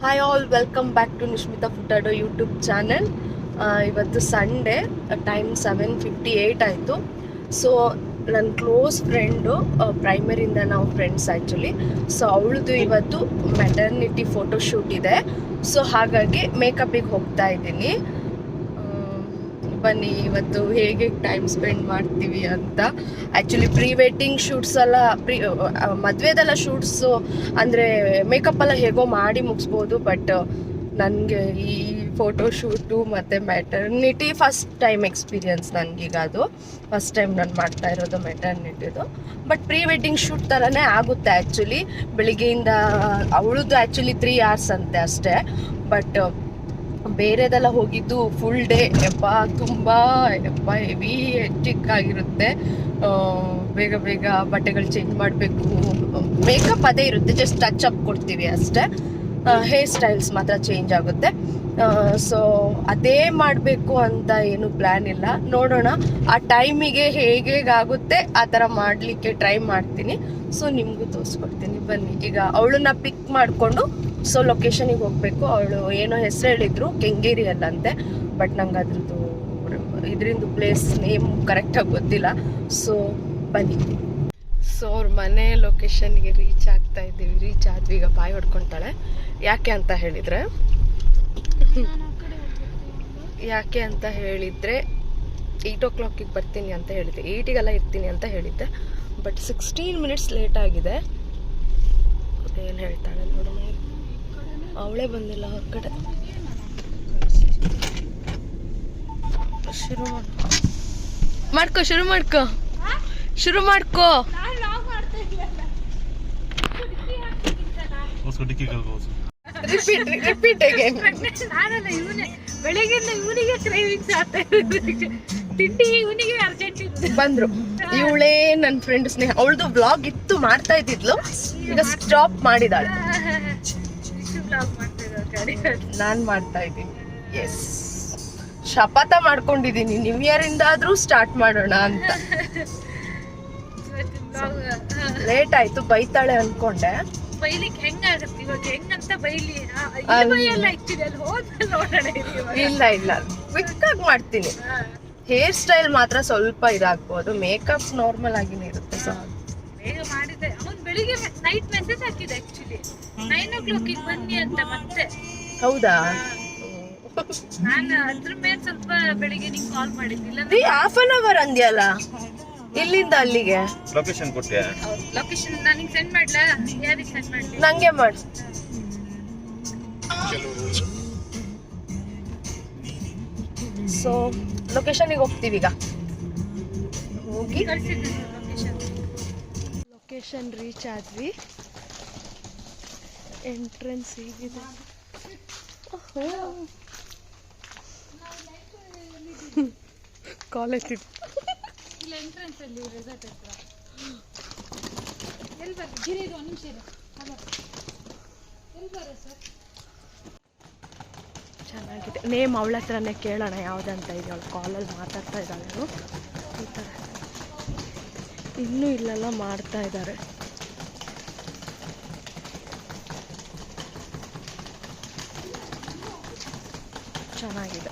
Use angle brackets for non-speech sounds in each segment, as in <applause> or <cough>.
Hi all welcome back to Nishmitha Furtado YouTube channel ಇವತ್ತು Sunday time seven fifty eight ಆಯಿತು. So ನನ್ನ close friend ಪ್ರೈಮರಿಯಿಂದ ನಾವು friends actually so ಅವಳದು ಇವತ್ತು ಮೆಟರ್ನಿಟಿ ಫೋಟೋಶೂಟ್ ಇದೆ. ಸೊ ಹಾಗಾಗಿ ಮೇಕಪ್ಪಿಗೆ ಹೋಗ್ತಾ ಇದ್ದೀನಿ. ಬನ್ನಿ, ಇವತ್ತು ಹೇಗೆ ಟೈಮ್ ಸ್ಪೆಂಡ್ ಮಾಡ್ತೀವಿ ಅಂತ. ಆ್ಯಕ್ಚುಲಿ ಪ್ರೀ ವೆಡ್ಡಿಂಗ್ ಶೂಟ್ಸ್ ಎಲ್ಲ ಪ್ರೀ ಮದುವೆದೆಲ್ಲ ಶೂಟ್ಸು ಅಂದರೆ ಮೇಕಪ್ ಎಲ್ಲ ಹೇಗೋ ಮಾಡಿ ಮುಗಿಸ್ಬೋದು ಬಟ್ ನನಗೆ ಈ ಫೋಟೋ ಶೂಟು ಮತ್ತು ಮೆಟರ್ನಿಟಿ ಫಸ್ಟ್ ಟೈಮ್ ಎಕ್ಸ್ಪೀರಿಯನ್ಸ್ ನನಗೀಗ ಅದು. ಫಸ್ಟ್ ಟೈಮ್ ನಾನು ಮಾಡ್ತಾ ಇರೋದು ಮೆಟರ್ನಿಟಿದು ಬಟ್ ಪ್ರೀ ವೆಡ್ಡಿಂಗ್ ಶೂಟ್ ಥರನೇ ಆಗುತ್ತೆ ಆ್ಯಕ್ಚುಲಿ ಬೆಳಿಗ್ಗೆಯಿಂದ, ಅವಳದ್ದು ಆ್ಯಕ್ಚುಲಿ ತ್ರೀ ಅವರ್ಸ್ ಅಂತೆ ಅಷ್ಟೇ. ಬಟ್ ಬೇರೆದೆಲ್ಲ ಹೋಗಿದ್ದು ಫುಲ್ ಡೇ ಎಪ್ಪ ತುಂಬ ಎಪ್ಪ ಹೆವಿ ಹೆಕ್ಟಿಕ್ ಆಗಿರುತ್ತೆ. ಬೇಗ ಬೇಗ ಬಟ್ಟೆಗಳು ಚೇಂಜ್ ಮಾಡಬೇಕು. ಮೇಕಪ್ ಅದೇ ಇರುತ್ತೆ ಜಸ್ಟ್ ಟಚ್ ಅಪ್ ಕೊಡ್ತೀವಿ ಅಷ್ಟೇ. ಹೇರ್ ಸ್ಟೈಲ್ಸ್ ಮಾತ್ರ ಚೇಂಜ್ ಆಗುತ್ತೆ. ಸೊ ಅದೇ ಮಾಡಬೇಕು ಅಂತ ಏನು ಪ್ಲ್ಯಾನ್ ಇಲ್ಲ. ನೋಡೋಣ, ಆ ಟೈಮಿಗೆ ಹೇಗೆ ಆಗುತ್ತೆ, ಆ ಥರ ಮಾಡಲಿಕ್ಕೆ ಟ್ರೈ ಮಾಡ್ತೀನಿ. ಸೊ ನಿಮಗೂ ತೋರಿಸ್ಕೊಡ್ತೀನಿ. ಬನ್ನಿ, ಈಗ ಅವಳನ್ನ ಪಿಕ್ ಮಾಡಿಕೊಂಡು ಸೊ ಲೊಕೇಶನಿಗೆ ಹೋಗಬೇಕು. ಅವಳು ಏನೋ ಹೆಸರು ಹೇಳಿದ್ರು, ಕೆಂಗೇರಿ ಅಲ್ಲಂತೆ ಬಟ್ ನಂಗೆ ಅದ್ರದ್ದು ಇದರಿಂದ ಪ್ಲೇಸ್ ನೇಮ್ ಕರೆಕ್ಟಾಗಿ ಗೊತ್ತಿಲ್ಲ. ಸೊ ಬನ್ನಿ. ಸೊ ಅವ್ರ ಮನೆ ಲೊಕೇಶನ್ಗೆ ರೀಚ್ ಆಗ್ತಾ ಇದ್ದೀವಿ. ರೀಚ್ ಆದ್ವಿ. ಈಗ ಬಾಯಿ ಹೊಡ್ಕೊತಾಳೆ. ಯಾಕೆ ಅಂತ ಹೇಳಿದರೆ, ಯಾಕೆ ಅಂತ ಹೇಳಿದರೆ ಏಯ್ಟ್ ಓ ಕ್ಲಾಕಿಗೆ ಬರ್ತೀನಿ ಅಂತ ಹೇಳಿದ್ದೆ. ಏಯ್ಟಿಗೆಲ್ಲ ಇರ್ತೀನಿ ಅಂತ ಹೇಳಿದ್ದೆ. ಬಟ್ ಸಿಕ್ಸ್ಟೀನ್ ಮಿನಿಟ್ಸ್ ಲೇಟ್ ಆಗಿದೆ. ಏನು ಹೇಳ್ತಾಳೆ ನೋಡೋಣ ಅವಳೇ ಬಂದಿಲ್ಲ ಹೊರಗಡೆ ಶುರು ಮಾಡ್ಕೋ ಶುರು ಮಾಡ್ಕೋ. ಶುರು ಮಾಡ್ಕೋ. ಇವನಿಗೆ ತಿಂಡಿ ಅರ್ಜೆಂಟ್ ಬಂದ್ರು. ಇವಳೇ ನನ್ನ ಫ್ರೆಂಡ್ ಸ್ನೇಹ. ಅವಳದು ಬ್ಲಾಗ್ ಇತ್ತು ಮಾಡ್ತಾ ಇದ್ದಿದ್ಲು. ಈಗ ಸ್ಟಾಪ್ ಮಾಡಿದಾಳೆ. ನಾನ್ ಮಾಡ್ತಾ ಇದ್ದೀನಿ. ಎಸ್ ಶಪಥ ಮಾಡ್ಕೊಂಡಿದ್ದೀನಿ. ನ್ಯೂ ಇಯರ್ ಇಂದಾದ್ರೂ ಸ್ಟಾರ್ಟ್ ಮಾಡೋಣ ಅಂತ. ಲೇಟ್ ಆಯ್ತು ಬೈತಾಳೆ ಅನ್ಕೊಂಡೆ. ಇಲ್ಲಿ. ಇಲ್ಲ ಇಲ್ಲ. ಕ್ವಿಕ್ ಆಗಿ ಮಾಡ್ತೀನಿ. ಹೇರ್ ಸ್ಟೈಲ್ ಮಾತ್ರ ಸ್ವಲ್ಪ ಇದಾಗ್ಬೋದು. ಮೇಕಪ್ ನಾರ್ಮಲ್ ಆಗಿನೇ ಇರುತ್ತೆ ಸೊ ಬೆಳಿಗ್ಗೆ ನೈಟ್ ಮೆಸೇಜ್ ಹಾಕಿದೆ ಆಕ್ಚುಲಿ ನೈನ್ ಓ ಕ್ಲಾಕಿಗೆ ಬನ್ನಿ ಅಂತ ಮತ್ತೆ. ಹೌದಾ? ನಾನು ಅದ್ರ ಮೇಲೆ ಸ್ವಲ್ಪ ಬೆಳಿಗ್ಗೆ ನಿಂಗೆ ಕಾಲ್ ಮಾಡಿದ್ದಿಲ್ಲ ನೀ ಹಾಫ್ ಅನ್ ಅವರ್ ಅಂದ್ಯಲ್ಲ? ಇಲ್ಲಿಂದ ಅಲ್ಲಿಗೆ? ಲೊಕೇಶನ್ ಕೊಟ್ಟೆ ಲೊಕೇಶನ್ ನಾನು ನಿಂಗೆ ಸೆಂಡ್ ಮಾಡ್ಲಾ? ಯಾರಿಗೆ ಸೆಂಡ್ ಮಾಡ್ಲಿ? ನಂಗೆ ಮಾಡಿ. ಸೊ ಲೊಕೇಶನಿಗೆ ಹೋಗ್ತೀವಿ ಈಗ. ಹೋಗಿ. ಕಳ್ಸಿದ್ದೀನಿ. ಲೊಕೇಶನ್ ರೀಚ್ ಆದ್ವಿ ಎಂಟ್ರೆನ್ಸ್ ಹೀಗಿದೆ. ಕಾಲೇಜ್ <laughs> ಇದೆ. ಇಲ್ಲ ಎಂಟ್ರೆನ್ಸ್ ಅಲ್ಲಿ ರೆಸಾರ್ಟ್ ಹತ್ರ. ಎಲ್ಲಿ ಬರ್ರಿ ಗಿರಿ ಇದು ಒಂದು ನಿಮಿಷ ಇದೆ ಎಲ್ಲಿ ಬರ ಸರ್ ಚೆನ್ನಾಗಿದೆ. ನೇಮ್ ಅವಳ ಹತ್ರನೇ ಕೇಳೋಣ ಯಾವ್ದಂತ ಇದೆ. ಅವಳು ಕಾಲಲ್ಲಿ ಮಾತಾಡ್ತಾ ಇದ್ದಾಳೆ. ಇನ್ನೂ ಇಲ್ಲೆಲ್ಲ ಮಾಡ್ತಾ ಇದ್ದಾರೆ. ಚೆನ್ನಾಗಿದೆ.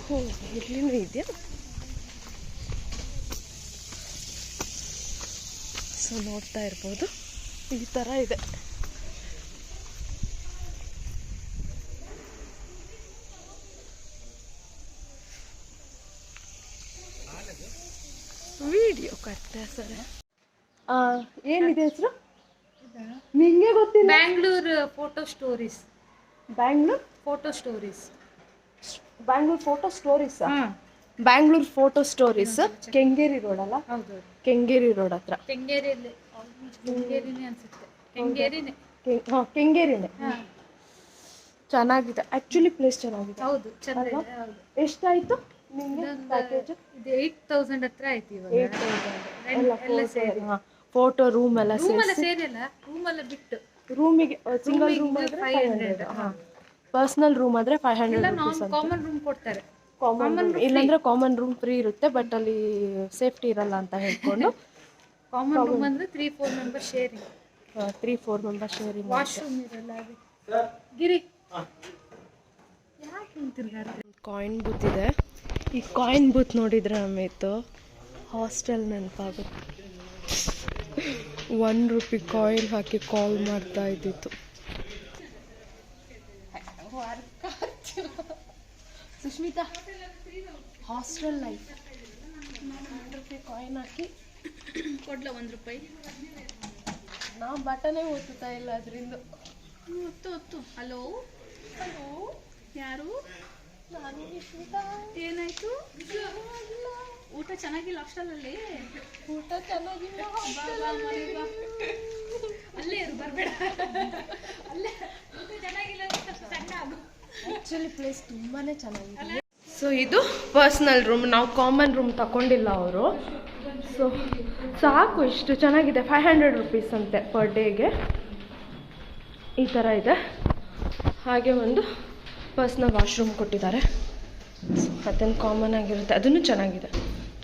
ಹ್ಞೂ ಇಲ್ಲಿನೂ ಇದೆಯಾ? ಸೊ ನೋಡ್ತಾ ಇರ್ಬೋದು. ಈ ಥರ ಇದೆ. ವಿಡಿಯೋ ಕಟ್ತೆ ಸರ್. ಏನಿದೆ ಹೆಸರು? ನಿಂಗೆ ಗೊತ್ತಿಲ್ಲ? Bangalore photo stories. Bangalore? Photo stories. Bangalore photo stories Bangalore photo stories? Kengeri road ಅಲ್ಲ? ಹೌದು. ಕೆಂಗೇರಿ ರೋಡ್ ಹತ್ರ. ಕೆಂಗೇರಿನೇ ಅನ್ಸುತ್ತೆ. ಕೆಂಗೇರಿನೇ. ಹಾ ಕೆಂಗೇರಿನೇ. ಚೆನ್ನಾಗಿದೆ. ಆಕ್ಚುಲಿ ಪ್ಲೇಸ್ ಚೆನ್ನಾಗಿದೆ. ಹೌದು. ಎಷ್ಟಾಯ್ತು? ಇದು ಏಟ್ ತೌಸಂಡ್ ಹತ್ರ ಆಯ್ತು ಇವಾಗ. ಎಲ್ಲ ಸೇರಿ. ಫೋಟೋ ರೂಮ್ ಎಲ್ಲ ರೂಮ್ ಎಲ್ಲ ಸೇರಿಸಿ? ಸೇರಿ ರೂಮ್ ಎಲ್ಲ ಬಿಟ್ಟು. ರೂಮಿಗೆ ಸಿಂಗಲ್ ರೂಮ್ ಆದ್ರೆ 500, ಫೈವ್ ಹಂಡ್ರೆಡ್ ಹಾಂ. ಪರ್ಸನಲ್ ರೂಮ್ ಆದ್ರೆ five hundred rupees common room ಕೊಡ್ತಾರೆ. ಕಾಮನ್ ರೂಮ್ ಇಲ್ಲಾಂದ್ರೆ ಕಾಮನ್ ರೂಮ್ ಫ್ರೀ ಇರುತ್ತೆ ಬಟ್ ಅಲ್ಲಿ ಸೇಫ್ಟಿ ಇರಲ್ಲ ಅಂತ ಹೇಳ್ಕೊಂಡು. <laughs> ಕಾಮನ್ ರೂಮ್ ಅಂದ್ರೆ three four member sharing three four member sharing washroom ಇರಲ್ಲ ಗಿರಿ. ಯಾಕೆ ಕಾಯಿನ್ ಬೂತ್ ಇದೆ ಈ ಕಾಯಿನ್ ಬೂತ್ ನೋಡಿದ್ರೆ ಅಮಿತ್ ಹಾಸ್ಟೆಲ್ ನೆನಪಾಗುತ್ತೆ. ಒನ್ ರುಪಿ ಕಾಯಿನ್ ಹಾಕಿ ಕಾಲ್ ಮಾಡ್ತಾ ಇದ್ದಿತ್ತು. Sushmita hostel life one rupee coin ಹಾಕಿ ಕೊಡ್ಲ ಒಂದು ರೂಪಾಯಿ? ನಾವು ಬಟನೇ ಓದ್ತಾ ಇಲ್ಲ ಅದರಿಂದ. ಒತ್ತು ಹೊತ್ತು ಹಲೋ ಹಲೋ ಯಾರು? ಏನಾಯ್ತು? ಊಟ ಚೆನ್ನಾಗಿಲ್ಲ ಹಾಸ್ಟೆಲಲ್ಲಿ? ಊಟ ಚೆನ್ನಾಗಿಲ್ಲ ಅಲ್ಲೇ ಇರು ಬರಬೇಡ. ಅಲ್ಲೇ. ಊಟ ಚೆನ್ನಾಗಿಲ್ಲ ಸಣ್ಣ ಆಗು. ಆಕ್ಚುಲಿ ಪ್ಲೇಸ್ ತುಂಬಾನೇ ಚೆನ್ನಾಗಿದೆ. ಸೊ ಇದು ಪರ್ಸ್ನಲ್ ರೂಮ್ ನಾವು ಕಾಮನ್ ರೂಮ್ ತಗೊಂಡಿಲ್ಲ ಅವರು. ಸೊ ಸಾಕು ಇಷ್ಟು ಚೆನ್ನಾಗಿದೆ. ಫೈವ್ ಹಂಡ್ರೆಡ್ ರುಪೀಸ್ ಅಂತೆ ಪರ್ ಡೇಗೆ ಈ ಥರ ಇದೆ. ಹಾಗೆ ಒಂದು ಪರ್ಸ್ನಲ್ ವಾಶ್ರೂಮ್ ಕೊಟ್ಟಿದ್ದಾರೆ. ಅದನ್ನು ಕಾಮನ್ ಆಗಿರುತ್ತೆ. ಅದನ್ನು ಚೆನ್ನಾಗಿದೆ.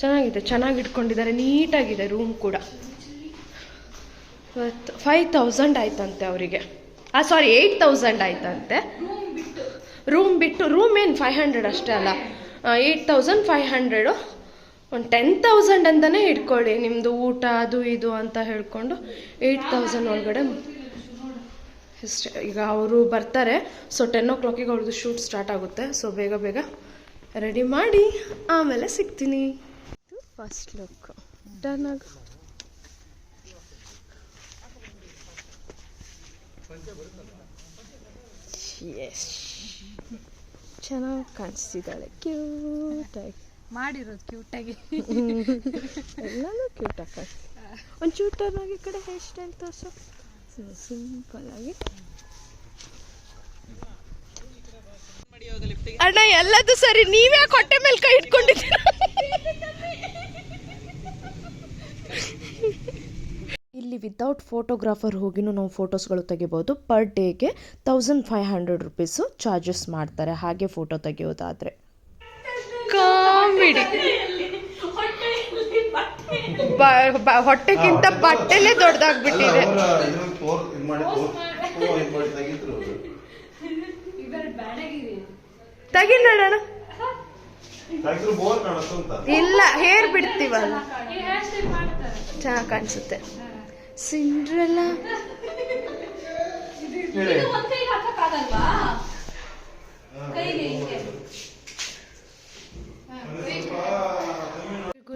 ಚೆನ್ನಾಗಿದೆ. ಚೆನ್ನಾಗಿ ಇಟ್ಕೊಂಡಿದ್ದಾರೆ. ನೀಟಾಗಿದೆ ರೂಮ್ ಕೂಡ. ಇವತ್ತು ಫೈವ್ ತೌಸಂಡ್ ಆಯ್ತಂತೆ ಅವರಿಗೆ. ಆ ಸಾರಿ ಏಯ್ಟ್ ತೌಸಂಡ್ ಆಯ್ತಂತೆ. ರೂಮ್ ಬಿಟ್ಟು ರೂಮ್ ಏನು ಫೈವ್ ಹಂಡ್ರೆಡ್ ಅಷ್ಟೇ ಅಲ್ಲ. ಏಯ್ಟ್ ತೌಸಂಡ್ ಫೈವ್ ಹಂಡ್ರೆಡು ಒಂದು ಟೆನ್ ತೌಸಂಡ್ ಅಂತಲೇ ಇಟ್ಕೊಳ್ಳಿ. ನಿಮ್ಮದು ಊಟ, ಅದು ಇದು ಅಂತ ಹೇಳಿಕೊಂಡು ಏಯ್ಟ್ ತೌಸಂಡ್ ಒಳಗಡೆ ಇಷ್ಟೇ ಈಗ ಅವರು ಬರ್ತಾರೆ. ಸೊ ಟೆನ್ ಓ ಕ್ಲಾಕಿಗೆ ಅವ್ರದ್ದು ಶೂಟ್ ಸ್ಟಾರ್ಟ್ ಆಗುತ್ತೆ. ಸೊ ಬೇಗ ಬೇಗ ರೆಡಿ ಮಾಡಿ ಆಮೇಲೆ ಸಿಗ್ತೀನಿ. ಫಸ್ಟ್ ಲುಕ್ ಡನ್ ಆಗ. ಎಸ್ ಚೆನ್ನಾಗಿ ಕಾಣಿಸ್ತಿದ್ದಾಳೆ. ಕ್ಯೂಟಾಗಿ ಮಾಡಿರೋದು ಕ್ಯೂಟಾಗಿ ಎಲ್ಲನೂ ಕ್ಯೂಟಾಗಿ ಕಾಣಿಸ್ತಿದೆ. ಒಂದು ಚೂಟರ್ನಾಗಿ ಈ ಕಡೆ ಹೇರ್ ಸ್ಟೈಲ್ ತೋರಿಸು. ಅಣ್ಣ ಎಲ್ಲದು ಸರಿ. ನೀವೇ ಕೊಟ್ಟೆ ಮೇಲೆ ಕೈ ಇಟ್ಕೊಂಡಿದ್ದೀರ? ಇಲ್ಲಿ ವಿತೌಟ್ ಫೋಟೋಗ್ರಾಫರ್ ಹೋಗಿನೂ ನಾವು ಫೋಟೋಸ್ಗಳು ತೆಗಿಬೋದು. ಪರ್ ಡೇಗೆ thousand five hundred rupees charges ಮಾಡ್ತಾರೆ. ಹಾಗೆ ಫೋಟೋ ತೆಗೆಯೋದಾದರೆ. ಕಾಮಿಡಿ ಹೊಟ್ಟೆಗಿಂತ ಬಟ್ಟೆಲೆ ದೊಡ್ಡದಾಗ್ಬಿಟ್ಟಿದೆ ತೆಗಿ ನೋಡೋಣ. ಬೋರ್ ಕಾಣಿಸ್ತಂತ ಇಲ್ಲ ಹೇರ್ ಬಿಡ್ತೀವಲ್ಲ. ಚೆನ್ನಾಗಿ ಕಾಣಿಸುತ್ತೆ. ಸಿಂಡ್ರೆಲ್ಲ.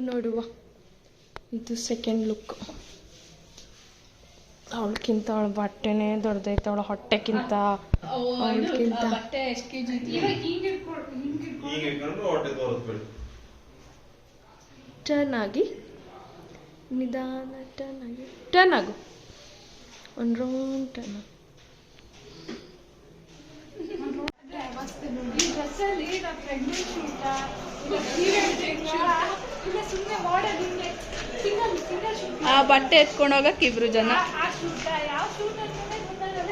ನೋಡುವ. ಇದು ಸೆಕೆಂಡ್ ಲುಕ್ ಅವಳಕ್ಕಿಂತ ಅವಳ ಬಟ್ಟೆನೇ ದೊಡ್ಡದೈತೆ ಅವಳ ಹೊಟ್ಟೆಕ್ಕಿಂತ ಅವಳಕ್ಕಿಂತ ಟರ್ನ್ ಆಗಿ. ನಿಧಾನ ಟರ್ನ್ ಆಗಿ. ಟರ್ನ್ ಆಗು. ಒಂದು ರೌಂಡ್ ಟರ್ನ್ ಈ ಡ್ರೆಸ್ಸಲ್ಲಿ ನಾವು ಪ್ರೆಗ್ನೆನ್ಸಿ ಇಲ್ಲ ಇಲ್ಲ ಪೀರಿಯಡ್ ಇಲ್ಲ ಸುಮ್ಮನೆ ಮಾಡಲ್ ಹಿಂಗೆ ಸಿಂಗಲ್ ಸಿಂಗಲ್ ಶೂಟ್ ಆ ಬಟ್ಟೆ ಎತ್ಕೊಂಡು ಹೋಗಕ್ಕೆ ಇಬ್ರು ಜನ. ಆ ಶೂಟ ಯಾವ ಶೂಟ್ ಅಂತಲೇ ಗೊತ್ತಾಗಲ್ಲ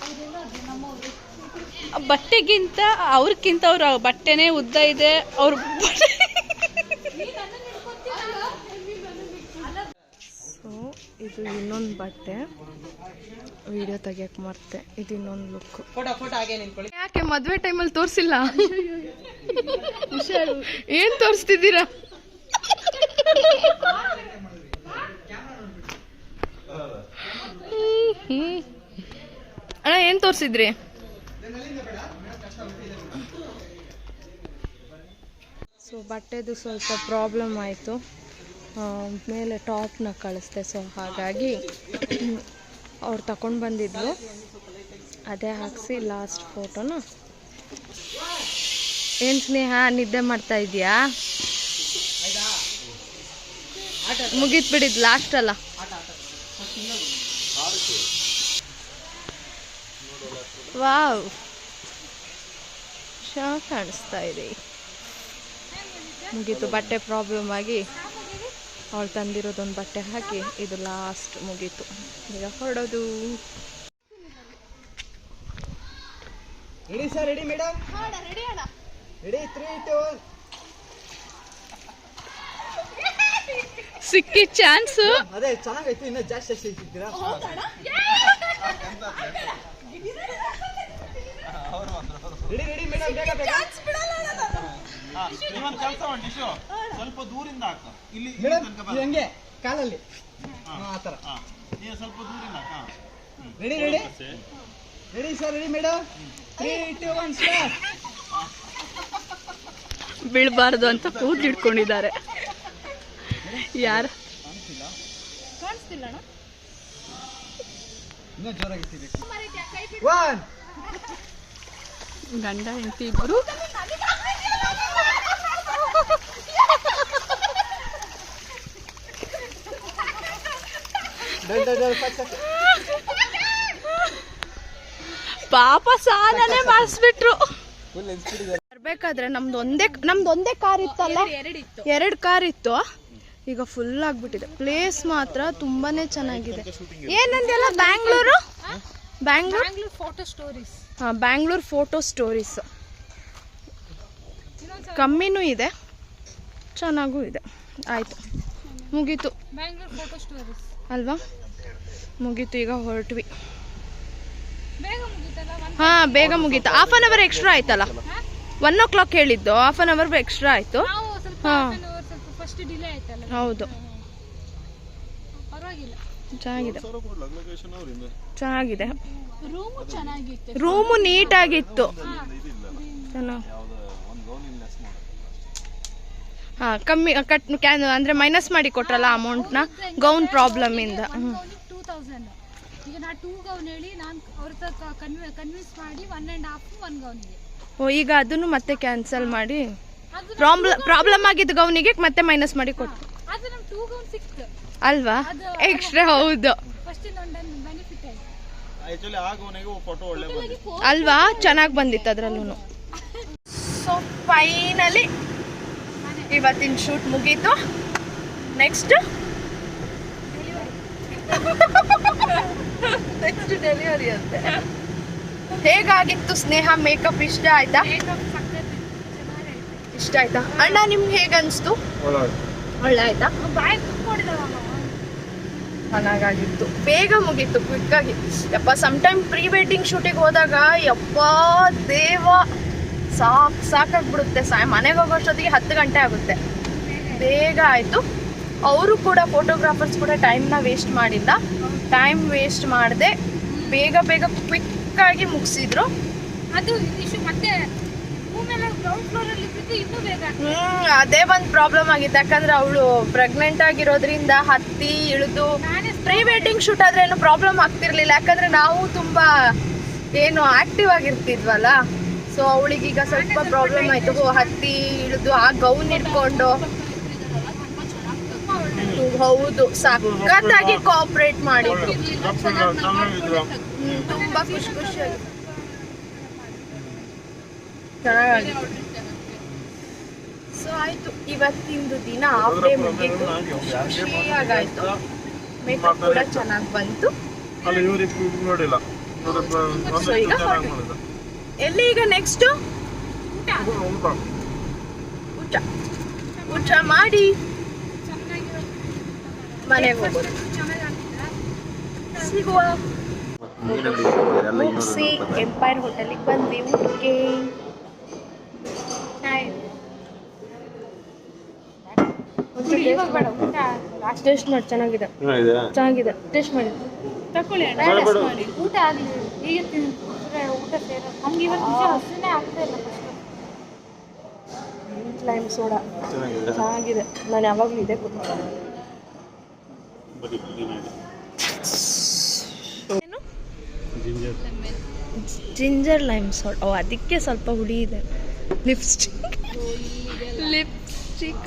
ಹೌದೇನೋ ಅದು ನಮ್ಮವ್ರು ಆ ಬಟ್ಟೆಗಿಂತ ಅವ್ರಕ್ಕಿಂತ ಅವ್ರ ಬಟ್ಟೆನೇ ಉದ್ದ ಇದೆ ಅವ್ರ ಬಟ್ಟೆ ಸೊ ಇದು ಇನ್ನೊಂದು ಬಟ್ಟೆ. ವಿಡಿಯೋ ತೆಗಿಯಕ್ಕೆ ಮರ್ತೆ. ಇದು ಇನ್ನೊಂದು ಲುಕ್ ಯಾಕೆ ಮದುವೆ ಟೈಮಲ್ಲಿ ತೋರಿಸಿಲ್ಲ? ಏನು ತೋರಿಸ್ತಿದ್ದೀರಾ? ಅಣ್ಣ ಏನು ತೋರಿಸಿದ್ರಿ? ಸೊ ಬಟ್ಟೆದು ಸ್ವಲ್ಪ ಪ್ರಾಬ್ಲಮ್ ಆಯಿತು. ಮೇಲೆ ಟಾಪ್ನ ಕಳಿಸ್ದೆ. ಸೊ ಹಾಗಾಗಿ ಅವ್ರು ತಗೊಂಡು ಬಂದಿದ್ಲು. ಅದೇ ಹಾಕಿಸಿ ಲಾಸ್ಟ್ ಫೋಟೋನ ಏನು ಸ್ನೇಹ, ನಿದ್ದೆ ಮಾಡ್ತಾ ಇದೆಯಾ? ಮುಗೀತು ಬಿಡಿದ್ ಲಾಸ್ಟ್ ಅಲ್ಲ. ವಾವ್. ಚೆನ್ನಾಗಿ ಕಾಣಿಸ್ತಾ ಇದೆ. ಮುಗೀತು ಬಟ್ಟೆ ಪ್ರಾಬ್ಲಮ್ ಆಗಿ. ಅವಳು ತಂದಿರೋದೊಂದು ಬಟ್ಟೆ ಹಾಕಿ ಇದು ಲಾಸ್ಟ್ ಮುಗೀತು. ಈಗ ಹೊರಡೋದು. Ready sir ready madam ready three two ಸಿಕ್ಕಿ ಚಾನ್ಸ್ ಅದೇ ಚೆನ್ನಾಗೈತೆ ಇನ್ನೂ ಜಾಸ್ತಿ ಸಿಕ್ಕಿದ್ದೀರಾ? ರೆಡಿ ರೆಡಿ ಮೇಡಮ್ ಬೇಗ ಬೇಗ. ನೀವೊಂದು ಕೆಲಸ ಮಾಡಿ ಸ್ವಲ್ಪ ದೂರಿಂದ ಹಾಕು. ಇಲ್ಲಿ. ಹಂಗೆ? ಕಾಲಲ್ಲಿ? ಹಾ, ಆ ಥರ. ಹಾ. ನೀವು ಸ್ವಲ್ಪ ದೂರಿಂದ ಹಾಕು. Ready ready ready sir ready madam three two one start ಬೀಳ್ಬಾರ್ದು ಅಂತ ಕೂತ್ ಇಟ್ಕೊಂಡಿದ್ದಾರೆ. ಯಾರು? ಕಾಣಿಸ್ತಿಲ್ಲ ಅಣ್ಣ ಇನ್ನೂ ಜೋರಾಗಿ ಒನ್ ಗಂಡ ಹೆಂಡತಿ ಇಬ್ರು. ಪಾಪ ಸಾಲನೆ ಮಾಡಿಸ್ಬಿಟ್ರು. ಬರ್ಬೇಕಾದ್ರೆ ನಮ್ದು ಒಂದೇ ನಮ್ದು ಒಂದೇ ಕಾರ್ ಇತ್ತಲ್ಲ? ಎರಡು ಕಾರ್ ಇತ್ತು. ಈಗ ಫುಲ್ ಆಗ್ಬಿಟ್ಟಿದೆ. ಪ್ಲೇಸ್ ಮಾತ್ರ ತುಂಬಾನೇ ಚೆನ್ನಾಗಿದೆ. ಏನಂದೆಲ್ಲ ಬ್ಯಾಂಗ್ಳೂರು ಬ್ಯಾಂಗ್ಳೂರ್ ಬ್ಯಾಂಗ್ಳೂರ್ ಫೋಟೋ ಸ್ಟೋರೀಸ್ ಹಾ ಬ್ಯಾಂಗ್ಳೂರ್ ಫೋಟೋ ಸ್ಟೋರೀಸ್ ಕಮ್ಮಿನೂ ಇದೆ. ಚೆನ್ನಾಗೂ ಇದೆ. ಆಯ್ತು. ಮುಗೀತು. ಬ್ಯಾಂಗ್ಳೂರ್ ಫೋಟೋ ಸ್ಟೋರೀಸ್ ಅಲ್ವಾ? ಮುಗೀತು ಈಗ ಹೊರಟ್ವಿ. ಬೇಗ ಮುಗೀತಲ್ಲ? ಒಂದ್ ಹಾ ಬೇಗ ಮುಗೀತು. ಹಾಫ್ ಆನ್ ಅವರ್ ಎಕ್ಸ್ಟ್ರಾ ಆಯ್ತಲ್ಲ? ಒನ್ ಓ ಕ್ಲಾಕ್ ಹೇಳಿದ್ದು ಹಾಫ್ ಅನ್ ಅವರ್ ಎಕ್ಸ್ಟ್ರಾ ಆಯ್ತು. ನಾವು ಸ್ವಲ್ಪ ಹಾ. half an hour ಸ್ವಲ್ಪ ಫಸ್ಟ್ ಡಿಲೇ ಆಯ್ತಲ್ಲ? ಹೌದು. ಪರವಾಗಿಲ್ಲ. ಚೆನ್ನಾಗಿದೆ. ಚೆನ್ನಾಗಿದೆ. ರೂಮು ನೀಟಾಗಿತ್ತು. ಚೆನ್ನಾಗಿ ಹಾ ಕಮ್ಮಿ ಕಟ್ ಕ್ಯಾನ್ ಅಂದ್ರೆ ಮೈನಸ್ ಮಾಡಿ ಕೊಟ್ರಲ್ಲ ಅಮೌಂಟ್ನ ಗೌನ್ ಪ್ರಾಬ್ಲಮ್ ಇಂದ. ಹ್ಮ್. ಟೂ ತೌಸಂಡ್ ಈಗ ನಾ ಟೂ ಗೌನ್ ಹೇಳಿ ನಾನು ಅವ್ರ ಕನ್ವಿನ್ಸ್ ಮಾಡಿ ಒನ್ ಆ್ಯಂಡ್ ಹಾಫ್ ಒನ್ ಗೌನಿಗೆ ಓ ಈಗ ಅದನ್ನು ಮತ್ತೆ ಕ್ಯಾನ್ಸಲ್ ಮಾಡಿ? ಪ್ರಾಬ್ಲಮ್ ಪ್ರಾಬ್ಲಮ್ ಆಗಿದ್ದು ಗೌನಿಗೆ ಮತ್ತೆ ಮೈನಸ್ ಮಾಡಿ ಕೊಟ್ಟು ಅದು ನಮ್ ಟೂ ಗೌನ್ ಸಿಕ್ತು. ಅಲ್ವಾ? ಎಕ್ಸ್ಟ್ರಾ ಹೌದು. ಫಸ್ಟ್ ಇನ್ನೊಂದು ಬೆನಿಫಿಟ್ ಆಯ್ತು. ಆಕ್ಚುಲಿ ಆ ಗೋನೆಗೆ ಫೋಟೋ ಒಳ್ಳೆ ಬಂದಿದೆ ಅಲ್ವಾ? ಚೆನ್ನಾಗಿ ಬಂದಿತ್ತು ಅದ್ರಲ್ಲೂ ಸೊ ಫೈನಲಿ ಇವತ್ತಿನ ಶೂಟ್ ಮುಗೀತು. ನೆಕ್ಸ್ಟ್ ನೆಕ್ಸ್ಟ್ ಡೆಲಿವರಿ ಅಂತೆ. ಹೇಗಾಗಿತ್ತು ಸ್ನೇಹ? ಮೇಕಪ್ ಇಷ್ಟ ಆಯ್ತಾ? ಇಷ್ಟ ಆಯ್ತಾ? ಅಣ್ಣ ನಿಮ್ಗೆ ಹೇಗನ್ಸ್ತು? ಒಳ್ಳೆ ಆಯ್ತಾ? ಚೆನ್ನಾಗಾಗಿತ್ತು. ಬೇಗ ಮುಗೀತು ಕ್ವಿಕ್ ಆಗಿ. ಯಪ್ಪ ಸಮ್ ಟೈಮ್ ಪ್ರೀ ವೆಡ್ಡಿಂಗ್ ಶೂಟಿಗೆ ಹೋದಾಗ ಯಪ್ಪ ದೇವ. ಸಾಕ್ ಸಾಕಾಗ್ಬಿಡುತ್ತೆ. ಸಾಯ್ ಮನೆಗೆ ಹೋಗೋಷ್ಟೊತ್ತಿಗೆ ಹತ್ತು ಗಂಟೆ ಆಗುತ್ತೆ. ಬೇಗ ಆಯಿತು. ಅವರು ಕೂಡ ಫೋಟೋಗ್ರಾಫರ್ಸ್ ಕೂಡ ಟೈಮ್ನ ವೇಸ್ಟ್ ಮಾಡಿಲ್ಲ. ಟೈಮ್ ವೇಸ್ಟ್ ಮಾಡದೆ. ಬೇಗ ಬೇಗ ಕ್ವಿಕ್ ಆಗಿ ಮುಗಿಸಿದ್ರು. ಅದು ಮತ್ತೆ ಹ್ಮ್ ಅದೇ ಒಂದು ಪ್ರಾಬ್ಲಮ್ ಆಗಿತ್ತು. ಯಾಕಂದ್ರೆ ಅವಳು ಪ್ರೆಗ್ನೆಂಟ್ ಆಗಿರೋದ್ರಿಂದ ಹತ್ತಿ ಇಳಿದು ಪ್ರೀ ವೆಡ್ಡಿಂಗ್ ಶೂಟ್ ಆದ್ರೆ ಏನು ಪ್ರಾಬ್ಲಮ್ ಆಗ್ತಿರ್ಲಿಲ್ಲ. ಯಾಕಂದ್ರೆ ನಾವು ತುಂಬಾ ಏನು ಆಕ್ಟಿವ್ ಆಗಿರ್ತಿದ್ವಲ್ಲ. ಸೊ ಈಗ ಸ್ವಲ್ಪ ಪ್ರಾಬ್ಲಮ್ ಆಯ್ತು. ಹತ್ತಿ ಇಳಿದು ಆ ಗೌನ್ ಇಟ್ಕೊಂಡು. ಹೌದು ಸಖತ್ತಾಗಿ ಕೋಆಪರೇಟ್ ಮಾಡಿದ್ರು ತುಂಬಾ ಖುಷಿ ಖುಷಿಯಾಗಿ ಚೆನ್ನಾಗಿತ್ತು ಸೊ ಆಯ್ತು. ಇವತ್ತಿಂದು ದಿನ ಹಾಫ್ ಡೇ ಮುಗೀತು. ಖುಷಿಯಾಗಾಯ್ತು. ಮೇಕಪ್ ಕೂಡ ಚೆನ್ನಾಗಿ ಬಂತು. So, ಈಗ. ಎಲ್ಲಿ ಈಗ ನೆಕ್ಸ್ಟು ಊಟ. ಊಟ ಮಾಡಿ. ಮನೆಗೆ ಹೋಗೋದು ಸಿಗುವ. ಮುಗಿಸಿ ಎಂಪೈರ್ ಹೋಟೆಲಿಗೆ ಬಂದ್ವಿ. ಊಟಕ್ಕೆ. ಟೇಸ್ಟ್ ಮಾಡಿ. ಚೆನ್ನಾಗಿದೆ. ಚೆನ್ನಾಗಿದೆ. ಟೇಸ್ಟ್ ಮಾಡಿ. ತಕೊಳ್ಳಿ ಊಟ ಆಗಲಿ ಈಗ ತಿಂದ್ರೆ ಊಟ ಸೇರೋ ನಮ್ಗೆ ಇವತ್ತು ನಿಜ ಹಸಿನೇ ಆಗ್ತಾ ಇಲ್ಲ ಫಸ್ಟ್ ಲೈಮ್ ಸೋಡಾ. ಚೆನ್ನಾಗಿದೆ. ನಾನು ಯಾವಾಗಲೂ ಇದೆ ಏನು? ಜಿಂಜರ್ ಲೈಮ್ ಸೋಡಾ ಓ ಅದಕ್ಕೆ ಸ್ವಲ್ಪ ಹುಳಿ ಇದೆ. ಲಿಪ್ಸ್ಟಿಕ್ ಲಿಪ್ಸ್ಟಿಕ್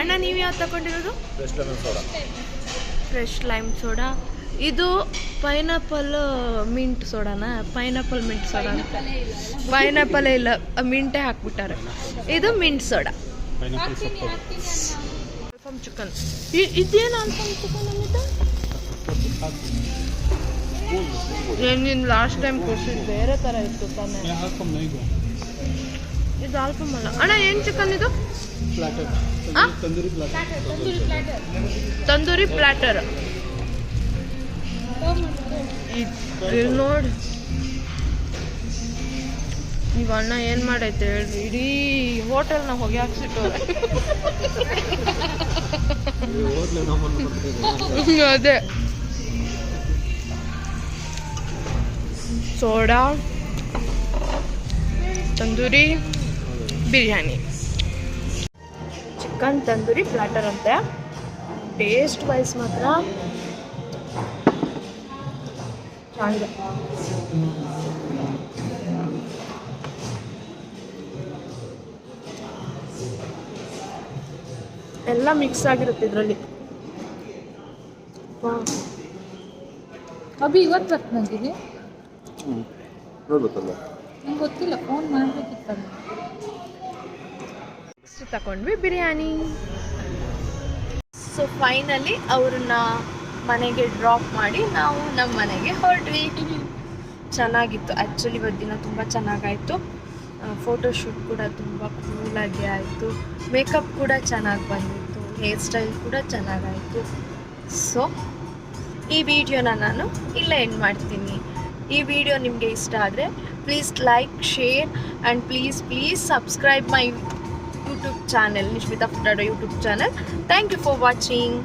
ಅಣ್ಣ ನೀವು ಯಾವ್ದು ತಗೊಂಡಿರೋದು? ಫ್ರೆಶ್ ಲೈಮ್ ಸೋಡಾ ಇದು pineapple mint ಸೋಡಾನಾ? Pineapple mint soda. Pineapple ಇಲ್ಲ ಮಿಂಟೇ ಹಾಕ್ಬಿಟ್ಟಾರೆ. ಇದು ಮಿಂಟ್ ಸೋಡಾ. ಅಲ್ಫಮ್ ಚಿಕನ್ ಇದೇನು ಅಲ್ಫಮ್ ಚಿಕನ್ ಅನ್ನಿದ್ದು ನೀನು ಲಾಸ್ಟ್ ಟೈಮ್ ಕೊಡ್ಸಿದ್ದು ಬೇರೆ ಥರ ಇತ್ತು ತಾನೆ. ಇದು ಆಲ್ಫಮ್ ಅಲ್ಲ. ಅಣ್ಣ ಏನು ಚಿಕನ್ ಇದು? ತಂದೂರಿ ಪ್ಲಾಟರ್ ಇದು ನೋಡಿ. ನೀವು ಅಣ್ಣ ಏನು ಮಾಡೈತೆ ಹೇಳ್ರಿ? ಇಡೀ ಹೋಟೆಲ್ನ ಹೊಗೆ ಹಾಕ್ಸಿಟ್ಟು ಅದೇ. Soda, tandoori, biryani. Chicken, tandoori platter ಅಂತೆ. ಟೇಸ್ಟ್ ವೈಸ್ ಮಾತ್ರ ಚೆನ್ನಾಗಿದೆ ಎಲ್ಲ ಮಿಕ್ಸ್ ಆಗಿರುತ್ತೆ ಇದರಲ್ಲಿ. ಅಭಿ ಇವತ್ತು ಬರ್ತ ನಂಗಿದೆ. ನಂಗೆ ಗೊತ್ತಿಲ್ಲ ಫೋನ್ ಮಾಡ್ಬೇಕಿತ್ತಲ್ಲ. ನೆಕ್ಸ್ಟ್ ತಗೊಂಡ್ವಿ ಬಿರಿಯಾನಿ. ಸೊ ಫೈನಲಿ ಅವ್ರನ್ನ ಮನೆಗೆ ಡ್ರಾಪ್ ಮಾಡಿ ನಾವು ನಮ್ಮ ಮನೆಗೆ ಹೊರಟ್ವಿ. ಚೆನ್ನಾಗಿತ್ತು. ಆ್ಯಕ್ಚುಲಿ ಇವತ್ತು ದಿನ ತುಂಬ ಚೆನ್ನಾಗಾಯಿತು. ಫೋಟೋಶೂಟ್ ಕೂಡ ತುಂಬ ಕೂಲಾಗಿ ಆಯಿತು. ಮೇಕಪ್ ಕೂಡ ಚೆನ್ನಾಗಿ ಬಂದಿತ್ತು. ಹೇರ್ ಸ್ಟೈಲ್ ಕೂಡ ಚೆನ್ನಾಗಾಯಿತು. ಸೊ ಈ ವಿಡಿಯೋನ ನಾನು ಇಲ್ಲೇ ಎಂಡ್ ಮಾಡ್ತೀನಿ. ಈ ವಿಡಿಯೋ ನಿಮಗೆ ಇಷ್ಟ ಆದರೆ please like share and please please subscribe my YouTube channel Nishmita Furtado YouTube channel thank you for watching